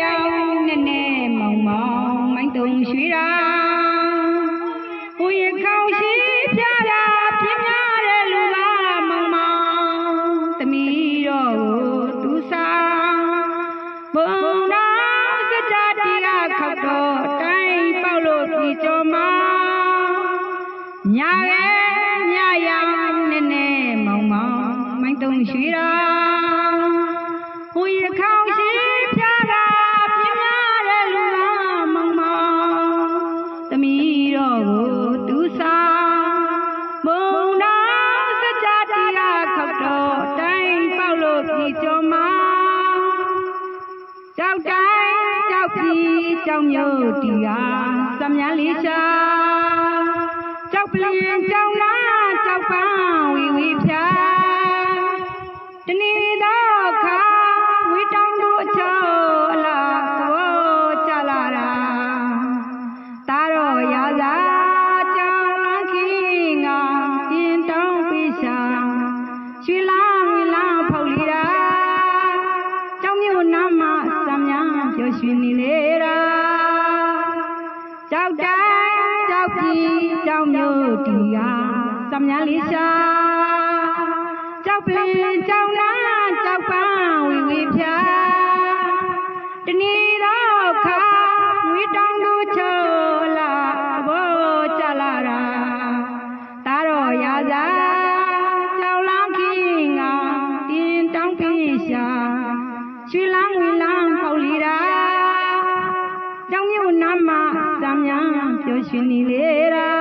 ရောင်နဲ့နဲ့မောင်မောင်မိုင်းတုံရွှေတာဟိုရခေါင်ရှိပြတာပြင်းများတဲ့လူကမောင်မောင်သမီးတော်ကိုသူစားဘုံတော်စကြတရားခောက်တော့တိုင်းပေါက်လို့ပြီကြော်မောင်ညာရဲ့ညရောင်နဲ့နဲ့မောင်မောင်မိုင်းတုံရွှေတာဟိုရခေါင်ရှိ ကြောက်တိုင်းကြောက်ပြီးကြောက်မြို့တီဟာစမြန်းလေးရှာကြောက်ပလင်ကြောက်လားကြောက်ပန်းဝီဝီဖြာ ကြောက်တိုင်းကြောက်ပြီးကြောင်မြို့တီဟာစမ်းများလေးရှာကြောက်ပလင်ကြောက်နာကြောက်ပန်းဝီဝီဖြာတနေ့တော့ခါဝီတောင်းတို့ချောလာဘောကြလာတာတာတော့ရသာကြောက်လန်းခင်းငါတင်တောင်းပြေးရှာရွှေလန်းဝီလန်းပေါက်လီတာကြောင်မြို့နာမစမ်း များပြောရှင်နေလေတာ